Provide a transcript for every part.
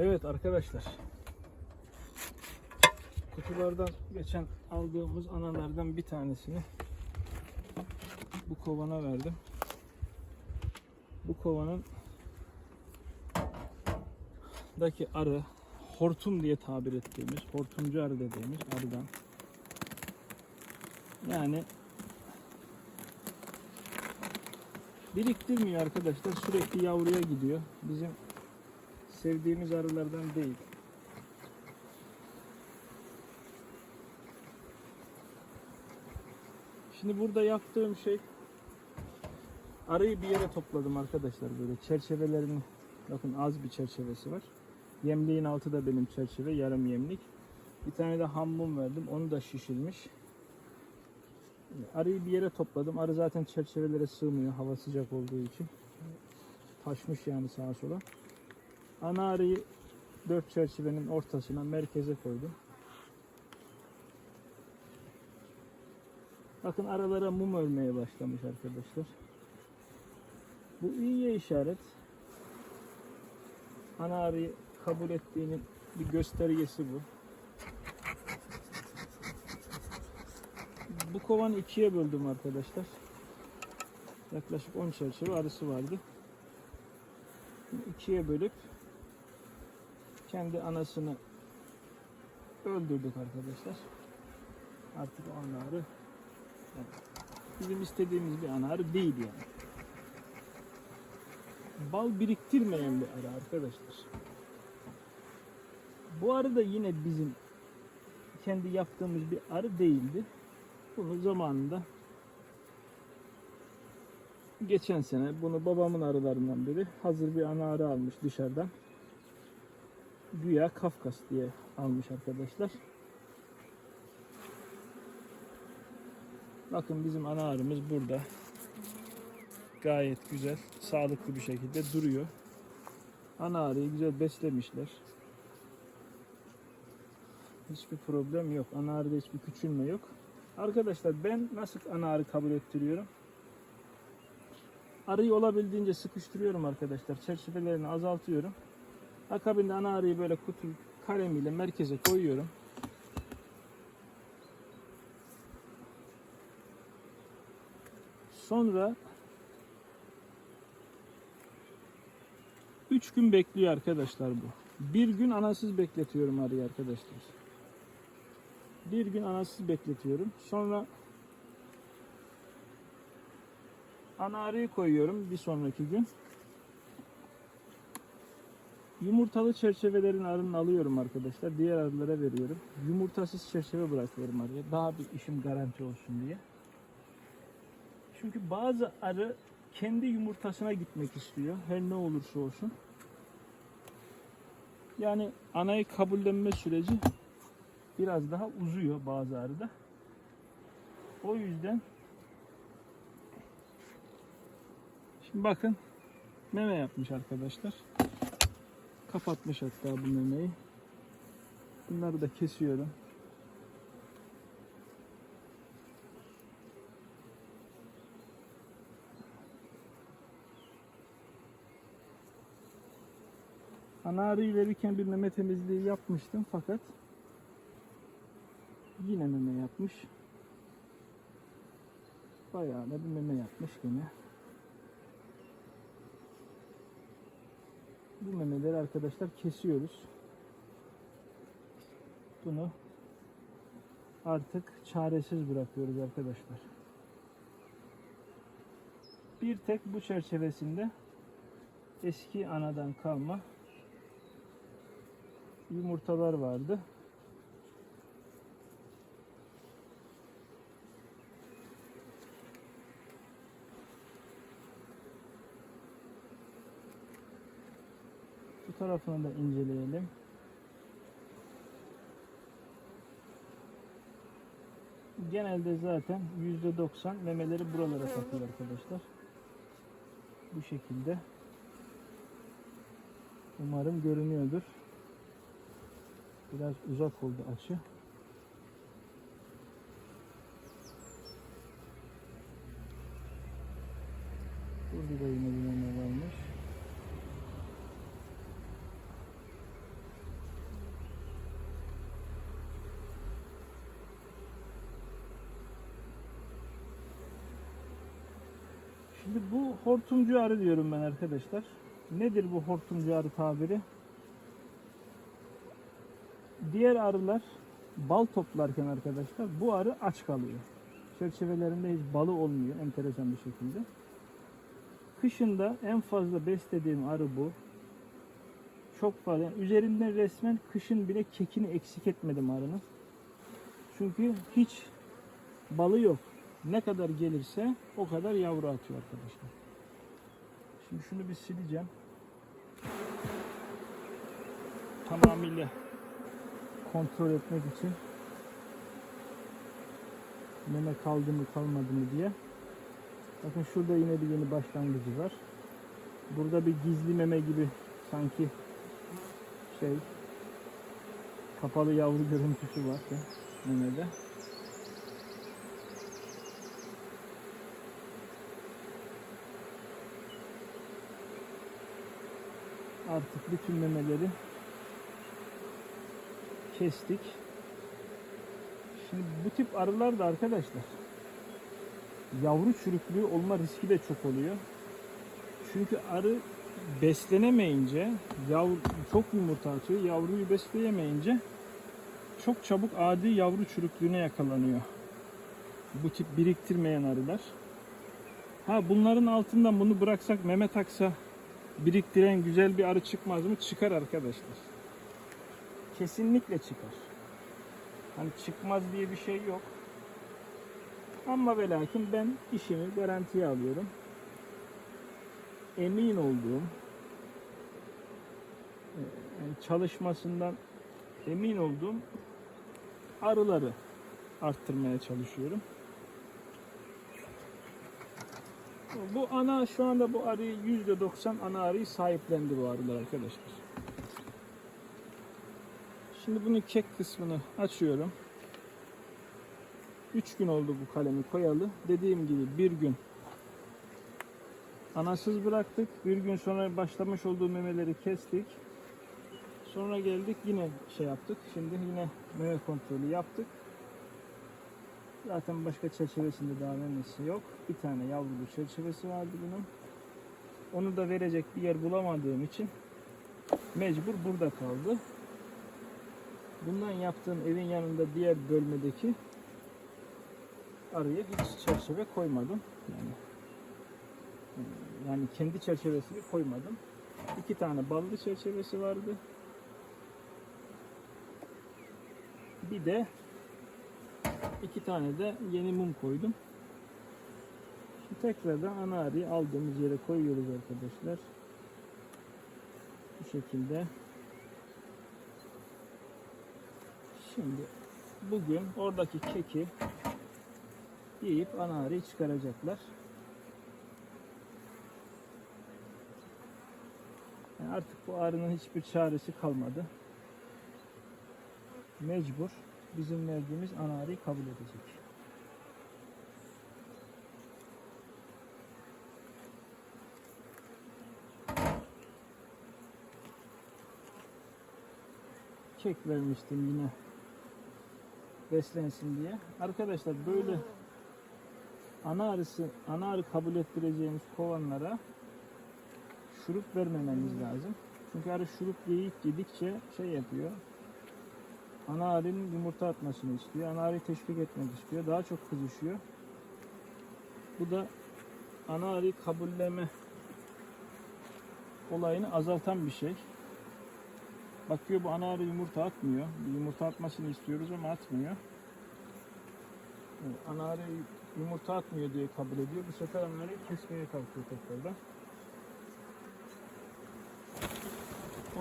Evet arkadaşlar. Kutulardan geçen aldığımız analardan bir tanesini bu kovana verdim. Bu kovanın daki arı hortum diye tabir ettiğimiz, hortumcu arı dediğimiz arıdan. Yani biriktirmiyor arkadaşlar. Sürekli yavruya gidiyor. Bizim sevdiğimiz arılardan değil. Şimdi burada yaptığım şey arıyı bir yere topladım arkadaşlar böyle çerçevelerini bakın az bir çerçevesi var. Yemliğin altı da benim çerçeve yarım yemlik. Bir tane de hammum verdim onu da şişirmiş. Arıyı bir yere topladım. Arı zaten çerçevelere sığmıyor hava sıcak olduğu için. Taşmış yani sağa sola. Ana arıyı dört çerçevenin ortasına merkeze koydum. Bakın aralara mum örmeye başlamış arkadaşlar. Bu iyiye işaret. Ana arıyı kabul ettiğinin bir göstergesi bu. Bu kovanı ikiye böldüm arkadaşlar. Yaklaşık 10 çerçeve arısı vardı. Şimdi ikiye bölüp kendi anasını öldürdük arkadaşlar. Artık o ana arı yani bizim istediğimiz bir ana arı değil yani. Bal biriktirmeyen bir arı arkadaşlar. Bu arı da yine bizim kendi yaptığımız bir arı değildi. Bunu zamanında geçen sene bunu babamın arılarından biri hazır bir ana arı almış dışarıdan. Güya Kafkas diye almış arkadaşlar. Bakın bizim ana arımız burada. Gayet güzel, sağlıklı bir şekilde duruyor. Ana arıyı güzel beslemişler. Hiçbir problem yok. Ana arıda hiçbir küçülme yok. Arkadaşlar ben nasıl ana arı kabul ettiriyorum? Arıyı olabildiğince sıkıştırıyorum arkadaşlar. Çerçevelerini azaltıyorum. Akabinde ana arıyı böyle kutu kalemiyle merkeze koyuyorum. Sonra 3 gün bekliyor arkadaşlar bu. Bir gün anasız bekletiyorum arıyı arkadaşlar. Bir gün anasız bekletiyorum. Sonra ana arıyı koyuyorum bir sonraki gün. Yumurtalı çerçevelerin arını alıyorum arkadaşlar. Diğer arılara veriyorum. Yumurtasız çerçeve bırakıyorum arıya. Daha bir işim garanti olsun diye. Çünkü bazı arı kendi yumurtasına gitmek istiyor. Her ne olursa olsun. Yani anayı kabullenme süreci biraz daha uzuyor bazı arıda. O yüzden şimdi bakın meme yapmış arkadaşlar. Kapatmış hatta bu memeyi. Bunları da kesiyorum. Ana arıyı verirken bir meme temizliği yapmıştım fakat yine meme yapmış. Bayağı da bir meme yapmış yine. Bu memeleri arkadaşlar kesiyoruz. Bunu artık çaresiz bırakıyoruz arkadaşlar. Bir tek bu çerçevesinde eski anadan kalma yumurtalar vardı. Tarafını da inceleyelim. Genelde zaten %90 memeleri buralara takıyor arkadaşlar. Bu şekilde. Umarım görünüyordur. Biraz uzak oldu açı. Burada da yine bir Şimdi bu hortumcu arı diyorum ben arkadaşlar. Nedir bu hortumcu arı tabiri? Diğer arılar bal toplarken arkadaşlar bu arı aç kalıyor. Çerçevelerinde hiç balı olmuyor enteresan bir şekilde. Kışında en fazla beslediğim arı bu. Çok fazla. Yani üzerinden resmen kışın bile kekini eksik etmedim arının. Çünkü hiç balı yok. Ne kadar gelirse o kadar yavru atıyor arkadaşlar. Şimdi şunu bir sileceğim. Tamamıyla kontrol etmek için meme kaldı mı kalmadı mı diye. Bakın şurada yine bir yeni başlangıcı var. Burada bir gizli meme gibi sanki şey kapalı yavru görüntüsü var ya memede. Artık bütün memeleri kestik. Şimdi bu tip arılar da arkadaşlar yavru çürüklüğü olma riski de çok oluyor. Çünkü arı beslenemeyince yavru çok yumurta atıyor. Yavruyu besleyemeyince çok çabuk adi yavru çürüklüğüne yakalanıyor. Bu tip biriktirmeyen arılar. Ha bunların altından bunu bıraksak meme taksa biriktiren güzel bir arı çıkmaz mı? Çıkar arkadaşlar. Kesinlikle çıkar. Hani çıkmaz diye bir şey yok. Ama ve lakin ben işimi garantiye alıyorum. Emin olduğum e, çalışmasından emin olduğum arıları arttırmaya çalışıyorum. Bu ana şu anda bu arıyı %90 ana arıyı sahiplendi bu arılar arkadaşlar. Şimdi bunun kek kısmını açıyorum. 3 gün oldu bu kalemi koyalı. Dediğim gibi bir gün anasız bıraktık. Bir gün sonra başlamış olduğu memeleri kestik. Sonra geldik yine şey yaptık. Şimdi yine meme kontrolü yaptık. Zaten başka çerçevesinde daha memesi yok. Bir tane yavrulu çerçevesi vardı bunun. Onu da verecek bir yer bulamadığım için mecbur burada kaldı. Bundan yaptığım evin yanında diğer bölmedeki arıya hiç çerçeve koymadım. Yani yani kendi çerçevesini koymadım. İki tane ballı çerçevesi vardı. Bir de iki tane de yeni mum koydum. Şimdi tekrardan ana arıyı aldığımız yere koyuyoruz arkadaşlar. Bu şekilde. Şimdi bugün oradaki keki yiyip ana arıyı çıkaracaklar. Yani artık bu arının hiçbir çaresi kalmadı. Mecbur bizim verdiğimiz ana arıyı kabul edecek. Kek vermiştim yine beslensin diye. Arkadaşlar böyle ana arısı, ana arı kabul ettireceğimiz kovanlara şurup vermememiz lazım. Çünkü arı şurup yiyip yedikçe şey yapıyor. Ana arının yumurta atmasını istiyor. Ana arıyı teşvik etmek istiyor. Daha çok kızışıyor. Bu da ana arıyı kabulleme olayını azaltan bir şey. Bakıyor bu ana arı yumurta atmıyor. Yumurta atmasını istiyoruz ama atmıyor. Evet, Ana arı yumurta atmıyor diye kabul ediyor. Bu sefer ana arıyı kesmeye kalkıyor tekrardan.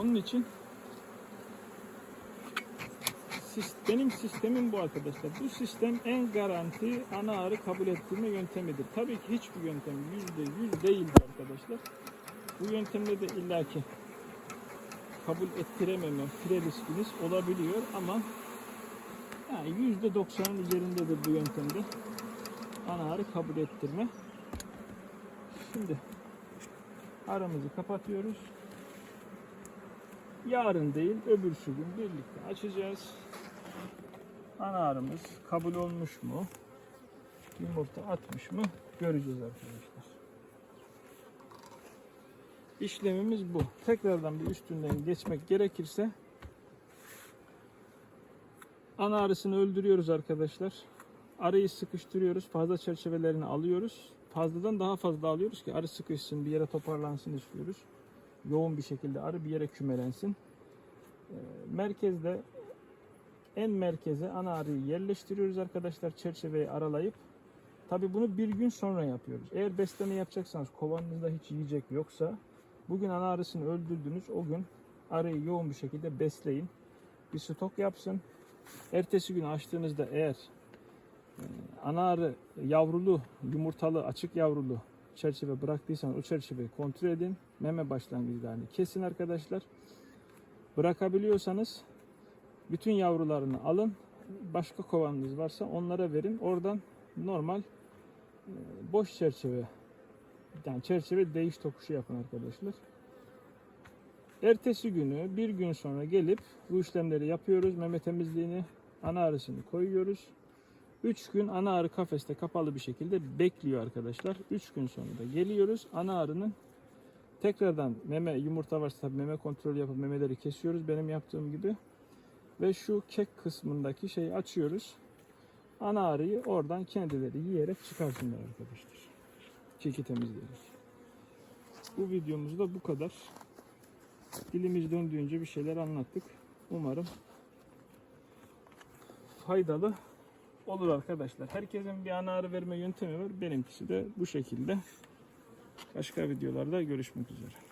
Onun için benim sistemim bu arkadaşlar. Bu sistem en garanti ana arı kabul ettirme yöntemidir. Tabii ki hiçbir yöntem yüzde yüz değildir arkadaşlar. Bu yöntemde de illaki kabul ettirememe fire riskiniz olabiliyor ama yani yüzde doksanın üzerindedir bu yöntemde ana arı kabul ettirme. Şimdi aramızı kapatıyoruz. Yarın değil öbürsü gün birlikte açacağız. Ana arımız kabul olmuş mu? Yumurta atmış mı? Göreceğiz arkadaşlar. işlemimiz bu. Tekrardan bir üstünden geçmek gerekirse ana arısını öldürüyoruz arkadaşlar. Arıyı sıkıştırıyoruz. Fazla çerçevelerini alıyoruz. Fazladan daha fazla alıyoruz ki arı sıkışsın, bir yere toparlansın istiyoruz. Yoğun bir şekilde arı bir yere kümelensin. Ee, Merkezde en merkeze ana arıyı yerleştiriyoruz arkadaşlar çerçeveyi aralayıp. Tabi bunu bir gün sonra yapıyoruz. Eğer besleme yapacaksanız kovanınızda hiç yiyecek yoksa bugün ana arısını öldürdünüz. O gün arıyı yoğun bir şekilde besleyin. Bir stok yapsın. Ertesi gün açtığınızda eğer e, ana arı yavrulu, yumurtalı, açık yavrulu çerçeve bıraktıysanız o çerçeveyi kontrol edin. Meme başlangıçlarını kesin arkadaşlar. Bırakabiliyorsanız bütün yavrularını alın. Başka kovanınız varsa onlara verin. Oradan normal e, boş çerçeve yani çerçeve değiş tokuşu yapın arkadaşlar. Ertesi günü bir gün sonra gelip bu işlemleri yapıyoruz. Meme temizliğini, ana arısını koyuyoruz. 3 gün ana arı kafeste kapalı bir şekilde bekliyor arkadaşlar. 3 gün sonra da geliyoruz. Ana arının tekrardan meme yumurta varsa tabii meme kontrolü yapıp memeleri kesiyoruz benim yaptığım gibi. Ve şu kek kısmındaki şeyi açıyoruz. Ana arıyı oradan kendileri yiyerek çıkarsınlar arkadaşlar. Keki temizleyerek. Bu videomuz da bu kadar. Dilimiz döndüğünce bir şeyler anlattık. Umarım faydalı olur arkadaşlar. Herkesin bir ana arı verme yöntemi var. Benimkisi de bu şekilde. Başka videolarda görüşmek üzere.